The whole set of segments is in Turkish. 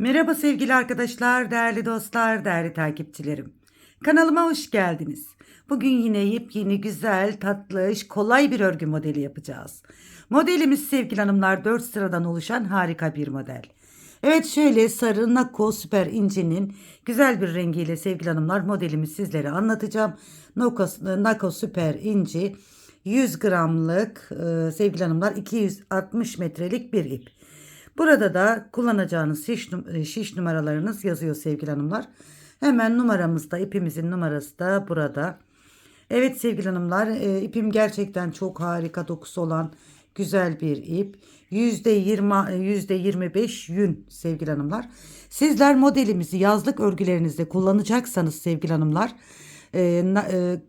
Merhaba sevgili arkadaşlar, değerli dostlar, değerli takipçilerim. Kanalıma hoş geldiniz. Bugün yine yepyeni, güzel, tatlış, kolay bir örgü modeli yapacağız. Modelimiz sevgili hanımlar 4 sıradan oluşan harika bir model. Evet şöyle sarı Nako süper incinin güzel bir rengiyle sevgili hanımlar modelimi sizlere anlatacağım. Nako, Nako süper inci 100 gramlık e, sevgili hanımlar 260 metrelik bir ip. Burada da kullanacağınız şiş, e, şiş numaralarınız yazıyor sevgili hanımlar. Hemen numaramızda ipimizin numarası da burada. Evet sevgili hanımlar e, ipim gerçekten çok harika dokusu olan güzel bir ip. %20 e, %25 yün sevgili hanımlar. Sizler modelimizi yazlık örgülerinizde kullanacaksanız sevgili hanımlar e, e,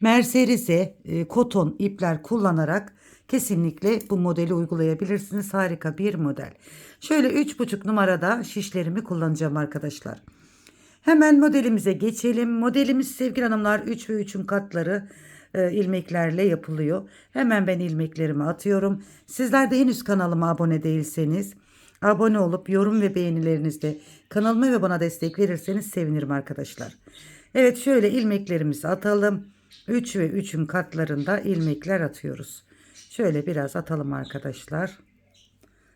Merserize, e, koton ipler kullanarak kesinlikle bu modeli uygulayabilirsiniz. Harika bir model. Şöyle 3,5 numarada şişlerimi kullanacağım arkadaşlar. Hemen modelimize geçelim. Modelimiz sevgili hanımlar 3 ve 3'ün katları e, ilmeklerle yapılıyor. Hemen ben ilmeklerimi atıyorum. Sizler de henüz kanalıma abone değilseniz abone olup yorum ve beğenilerinizle kanalıma ve bana destek verirseniz sevinirim arkadaşlar. Evet şöyle ilmeklerimizi atalım. 3 ve 3'ün katlarında ilmekler atıyoruz. Şöyle biraz atalım arkadaşlar.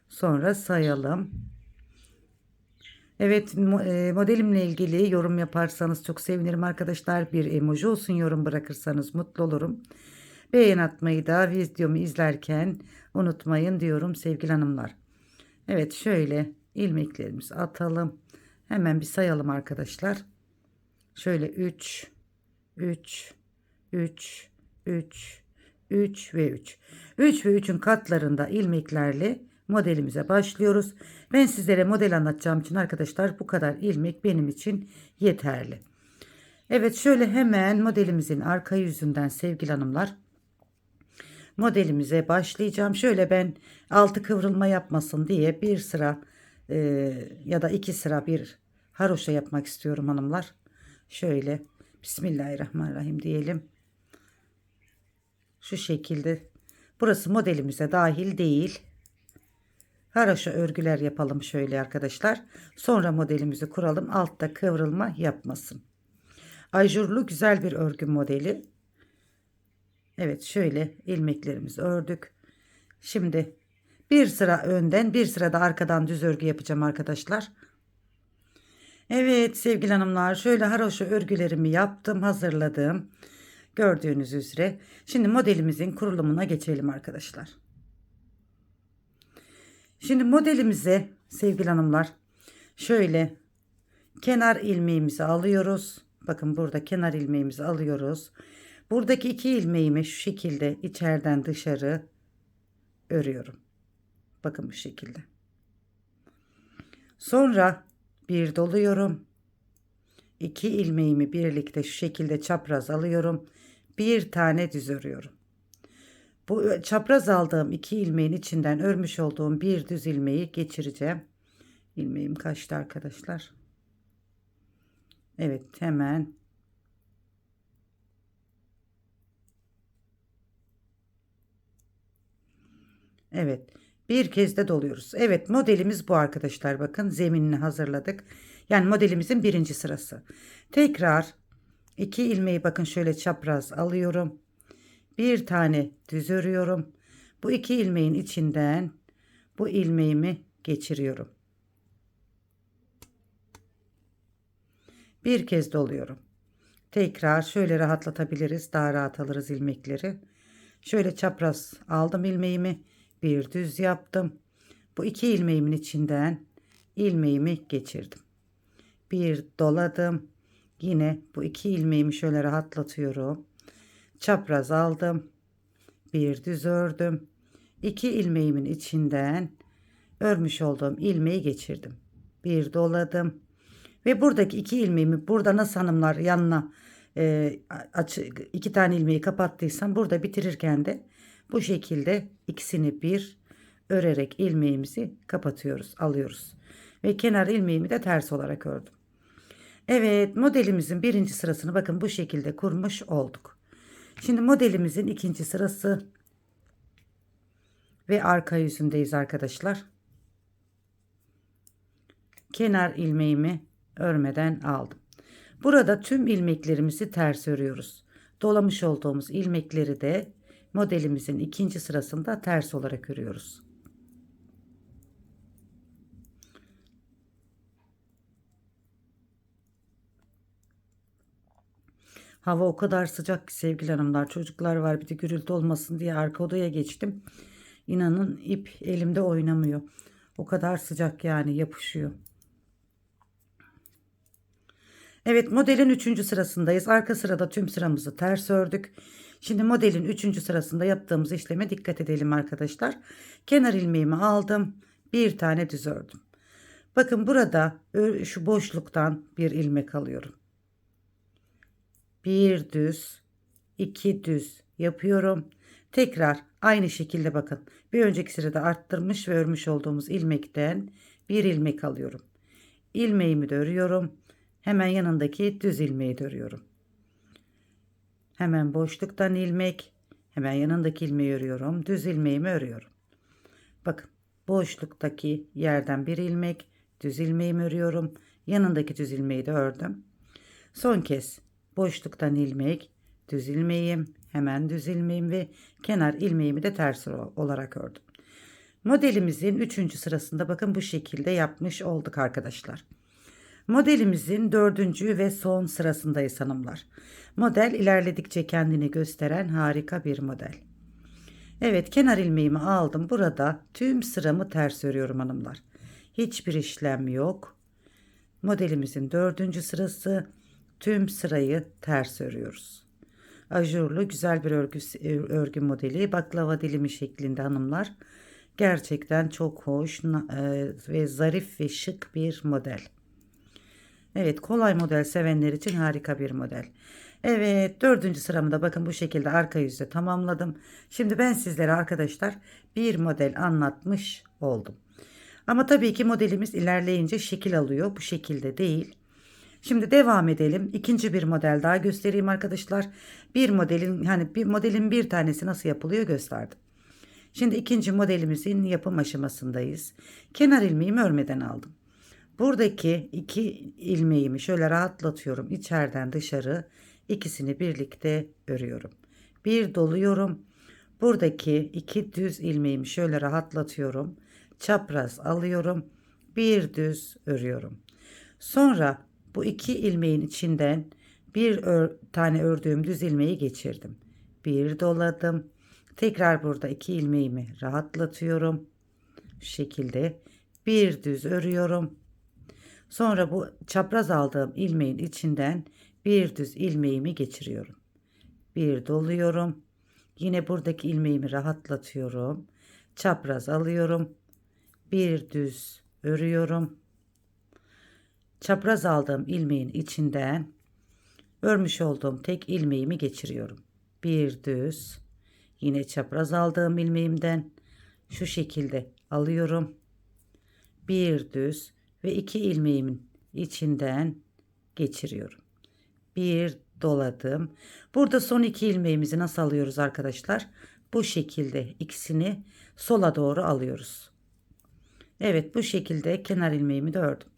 Sonra sayalım. Evet e, modelimle ilgili yorum yaparsanız çok sevinirim arkadaşlar. Bir emoji olsun yorum bırakırsanız mutlu olurum. Beğen atmayı da videomu izlerken unutmayın diyorum sevgili hanımlar. Evet şöyle ilmeklerimizi atalım. Hemen bir sayalım arkadaşlar. Şöyle 3 3 3 3 3 ve 3. 3 ve 3'ün katlarında ilmeklerle modelimize başlıyoruz. Ben sizlere model anlatacağım için arkadaşlar bu kadar ilmek benim için yeterli. Evet şöyle hemen modelimizin arka yüzünden sevgili hanımlar modelimize başlayacağım. Şöyle ben altı kıvrılma yapmasın diye bir sıra e, ya da iki sıra bir haroşa yapmak istiyorum hanımlar. Şöyle Bismillahirrahmanirrahim diyelim. Şu şekilde. Burası modelimize dahil değil. Haroşa örgüler yapalım şöyle arkadaşlar. Sonra modelimizi kuralım. Altta kıvrılma yapmasın. Ajurlu güzel bir örgü modeli. Evet şöyle ilmeklerimizi ördük. Şimdi bir sıra önden bir sıra da arkadan düz örgü yapacağım arkadaşlar. Evet sevgili hanımlar şöyle haroşa örgülerimi yaptım hazırladım. Gördüğünüz üzere. Şimdi modelimizin kurulumuna geçelim arkadaşlar. Şimdi modelimize sevgili hanımlar şöyle kenar ilmeğimizi alıyoruz. Bakın burada kenar ilmeğimizi alıyoruz. Buradaki iki ilmeğimi şu şekilde içeriden dışarı örüyorum. Bakın bu şekilde. Sonra bir doluyorum. İki ilmeğimi birlikte şu şekilde çapraz alıyorum. Bir tane düz örüyorum. Bu çapraz aldığım iki ilmeğin içinden örmüş olduğum bir düz ilmeği geçireceğim. İlmeğim kaçtı arkadaşlar. Evet hemen Evet. Bir kez de doluyoruz. Evet modelimiz bu arkadaşlar. Bakın zeminini hazırladık. Yani modelimizin birinci sırası. Tekrar iki ilmeği bakın şöyle çapraz alıyorum. Bir tane düz örüyorum. Bu iki ilmeğin içinden bu ilmeğimi geçiriyorum. Bir kez doluyorum. Tekrar şöyle rahatlatabiliriz. Daha rahat alırız ilmekleri. Şöyle çapraz aldım ilmeğimi bir düz yaptım. Bu iki ilmeğimin içinden ilmeğimi geçirdim. Bir doladım. Yine bu iki ilmeğimi şöyle rahatlatıyorum. Çapraz aldım. Bir düz ördüm. İki ilmeğimin içinden örmüş olduğum ilmeği geçirdim. Bir doladım. Ve buradaki iki ilmeğimi burada nasıl hanımlar yanına e, açı, iki tane ilmeği kapattıysam burada bitirirken de bu şekilde ikisini bir örerek ilmeğimizi kapatıyoruz, alıyoruz. Ve kenar ilmeğimi de ters olarak ördüm. Evet modelimizin birinci sırasını bakın bu şekilde kurmuş olduk. Şimdi modelimizin ikinci sırası ve arka yüzündeyiz arkadaşlar. kenar ilmeğimi örmeden aldım. Burada tüm ilmeklerimizi ters örüyoruz. Dolamış olduğumuz ilmekleri de modelimizin ikinci sırasında ters olarak örüyoruz. Hava o kadar sıcak ki sevgili hanımlar. Çocuklar var bir de gürültü olmasın diye arka odaya geçtim. İnanın ip elimde oynamıyor. O kadar sıcak yani yapışıyor. Evet modelin 3. sırasındayız. Arka sırada tüm sıramızı ters ördük. Şimdi modelin 3. sırasında yaptığımız işleme dikkat edelim arkadaşlar. Kenar ilmeğimi aldım. Bir tane düz ördüm. Bakın burada şu boşluktan bir ilmek alıyorum. Bir düz, iki düz yapıyorum. Tekrar aynı şekilde bakın. Bir önceki sırada arttırmış ve örmüş olduğumuz ilmekten bir ilmek alıyorum. İlmeğimi de örüyorum. Hemen yanındaki düz ilmeği de örüyorum. Hemen boşluktan ilmek, hemen yanındaki ilmeği örüyorum. Düz ilmeğimi örüyorum. Bakın boşluktaki yerden bir ilmek, düz ilmeğimi örüyorum. Yanındaki düz ilmeği de ördüm. Son kez boşluktan ilmek, düz ilmeğim, hemen düz ilmeğim ve kenar ilmeğimi de ters olarak ördüm. Modelimizin 3. sırasında bakın bu şekilde yapmış olduk arkadaşlar. Modelimizin dördüncü ve son sırasındayız hanımlar. Model ilerledikçe kendini gösteren harika bir model. Evet kenar ilmeğimi aldım. Burada tüm sıramı ters örüyorum hanımlar. Hiçbir işlem yok. Modelimizin dördüncü sırası tüm sırayı ters örüyoruz. Ajurlu güzel bir örgü, örgü modeli baklava dilimi şeklinde hanımlar. Gerçekten çok hoş e, ve zarif ve şık bir model. Evet kolay model sevenler için harika bir model. Evet dördüncü sıramda bakın bu şekilde arka yüzde tamamladım. Şimdi ben sizlere arkadaşlar bir model anlatmış oldum. Ama tabii ki modelimiz ilerleyince şekil alıyor. Bu şekilde değil. Şimdi devam edelim. İkinci bir model daha göstereyim arkadaşlar. Bir modelin hani bir modelin bir tanesi nasıl yapılıyor gösterdim. Şimdi ikinci modelimizin yapım aşamasındayız. Kenar ilmeğimi örmeden aldım. Buradaki iki ilmeğimi şöyle rahatlatıyorum. içeriden dışarı ikisini birlikte örüyorum. Bir doluyorum. Buradaki iki düz ilmeğimi şöyle rahatlatıyorum. Çapraz alıyorum. Bir düz örüyorum. Sonra bu iki ilmeğin içinden bir ör, tane ördüğüm düz ilmeği geçirdim. Bir doladım. Tekrar burada iki ilmeğimi rahatlatıyorum. Şu şekilde bir düz örüyorum. Sonra bu çapraz aldığım ilmeğin içinden bir düz ilmeğimi geçiriyorum. Bir doluyorum. Yine buradaki ilmeğimi rahatlatıyorum. Çapraz alıyorum. Bir düz örüyorum. Çapraz aldığım ilmeğin içinden örmüş olduğum tek ilmeğimi geçiriyorum. Bir düz. Yine çapraz aldığım ilmeğimden şu şekilde alıyorum. Bir düz ve iki ilmeğimin içinden geçiriyorum. Bir doladım. Burada son iki ilmeğimizi nasıl alıyoruz arkadaşlar? Bu şekilde ikisini sola doğru alıyoruz. Evet bu şekilde kenar ilmeğimi de ördüm.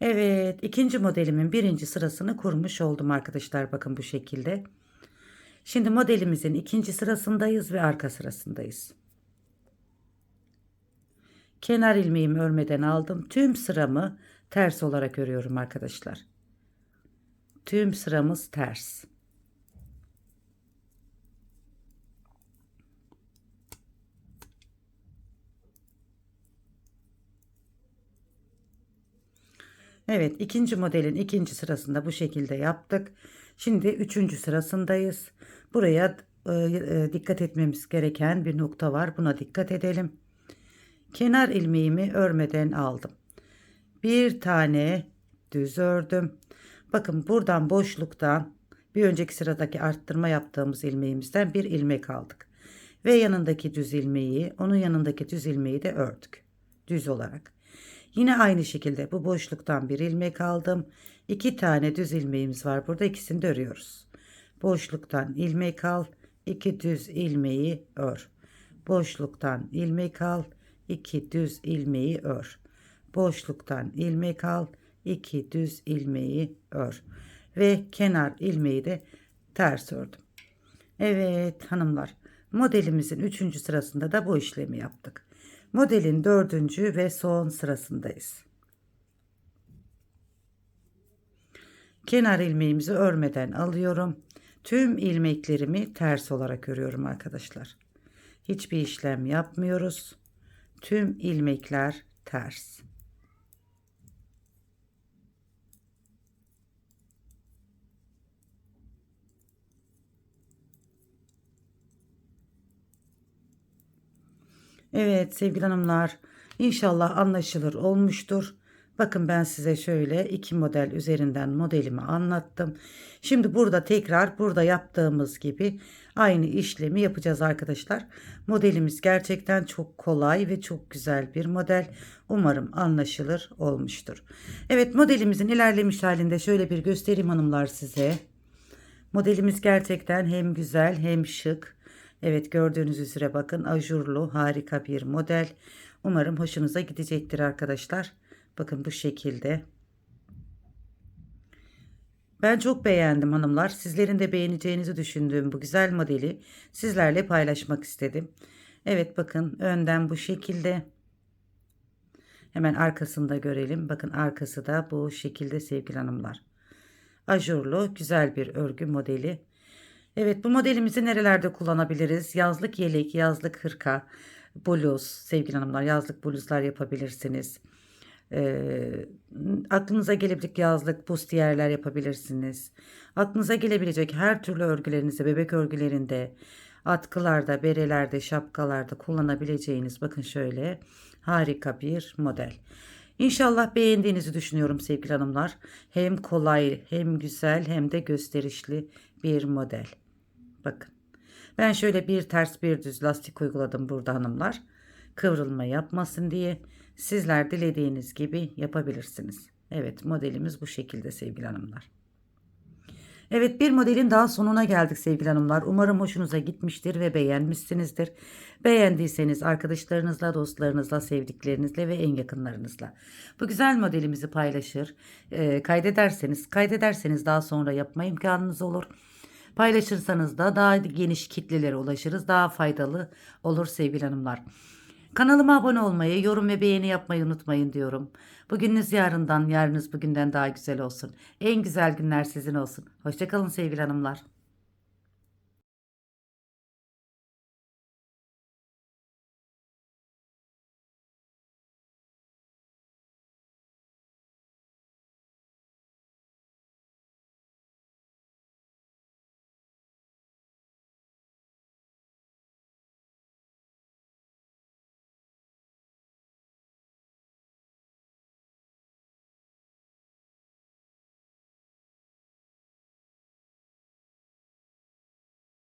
Evet ikinci modelimin birinci sırasını kurmuş oldum arkadaşlar bakın bu şekilde. Şimdi modelimizin ikinci sırasındayız ve arka sırasındayız. Kenar ilmeğimi örmeden aldım. Tüm sıramı ters olarak örüyorum arkadaşlar. Tüm sıramız ters. Evet ikinci modelin ikinci sırasında bu şekilde yaptık. Şimdi üçüncü sırasındayız. Buraya e, e, dikkat etmemiz gereken bir nokta var. Buna dikkat edelim. Kenar ilmeğimi örmeden aldım. Bir tane düz ördüm. Bakın buradan boşluktan bir önceki sıradaki arttırma yaptığımız ilmeğimizden bir ilmek aldık. Ve yanındaki düz ilmeği, onun yanındaki düz ilmeği de ördük. Düz olarak. Yine aynı şekilde bu boşluktan bir ilmek aldım. İki tane düz ilmeğimiz var. Burada ikisini de örüyoruz. Boşluktan ilmek al. iki düz ilmeği ör. Boşluktan ilmek al. İki düz ilmeği ör. boşluktan ilmek al. 2 düz ilmeği ör. Ve kenar ilmeği de ters ördüm. Evet hanımlar modelimizin 3. sırasında da bu işlemi yaptık. Modelin 4. ve son sırasındayız. Kenar ilmeğimizi örmeden alıyorum. Tüm ilmeklerimi ters olarak örüyorum arkadaşlar. Hiçbir işlem yapmıyoruz. Tüm ilmekler ters. Evet sevgili hanımlar inşallah anlaşılır olmuştur. Bakın ben size şöyle iki model üzerinden modelimi anlattım. Şimdi burada tekrar burada yaptığımız gibi aynı işlemi yapacağız arkadaşlar. Modelimiz gerçekten çok kolay ve çok güzel bir model. Umarım anlaşılır olmuştur. Evet modelimizin ilerlemiş halinde şöyle bir göstereyim hanımlar size. Modelimiz gerçekten hem güzel hem şık. Evet gördüğünüz üzere bakın ajurlu harika bir model. Umarım hoşunuza gidecektir arkadaşlar. Bakın bu şekilde. Ben çok beğendim hanımlar. Sizlerin de beğeneceğinizi düşündüğüm bu güzel modeli sizlerle paylaşmak istedim. Evet bakın önden bu şekilde. Hemen arkasında görelim. Bakın arkası da bu şekilde sevgili hanımlar. Ajurlu güzel bir örgü modeli. Evet bu modelimizi nerelerde kullanabiliriz? Yazlık yelek, yazlık hırka, bluz sevgili hanımlar yazlık bluzlar yapabilirsiniz. Ee, aklınıza gelebilecek yazlık bustiyerler yapabilirsiniz. Aklınıza gelebilecek her türlü örgülerinizde, bebek örgülerinde, atkılarda, berelerde, şapkalarda kullanabileceğiniz bakın şöyle harika bir model. İnşallah beğendiğinizi düşünüyorum sevgili hanımlar. Hem kolay, hem güzel, hem de gösterişli bir model. Bakın. Ben şöyle bir ters bir düz lastik uyguladım burada hanımlar. Kıvrılma yapmasın diye. Sizler dilediğiniz gibi yapabilirsiniz. Evet modelimiz bu şekilde sevgili hanımlar. Evet bir modelin daha sonuna geldik sevgili hanımlar. Umarım hoşunuza gitmiştir ve beğenmişsinizdir. Beğendiyseniz arkadaşlarınızla, dostlarınızla, sevdiklerinizle ve en yakınlarınızla bu güzel modelimizi paylaşır, e, kaydederseniz, kaydederseniz daha sonra yapma imkanınız olur. Paylaşırsanız da daha geniş kitlelere ulaşırız. Daha faydalı olur sevgili hanımlar. Kanalıma abone olmayı, yorum ve beğeni yapmayı unutmayın diyorum. Bugününüz yarından, yarınız bugünden daha güzel olsun. En güzel günler sizin olsun. Hoşçakalın sevgili hanımlar.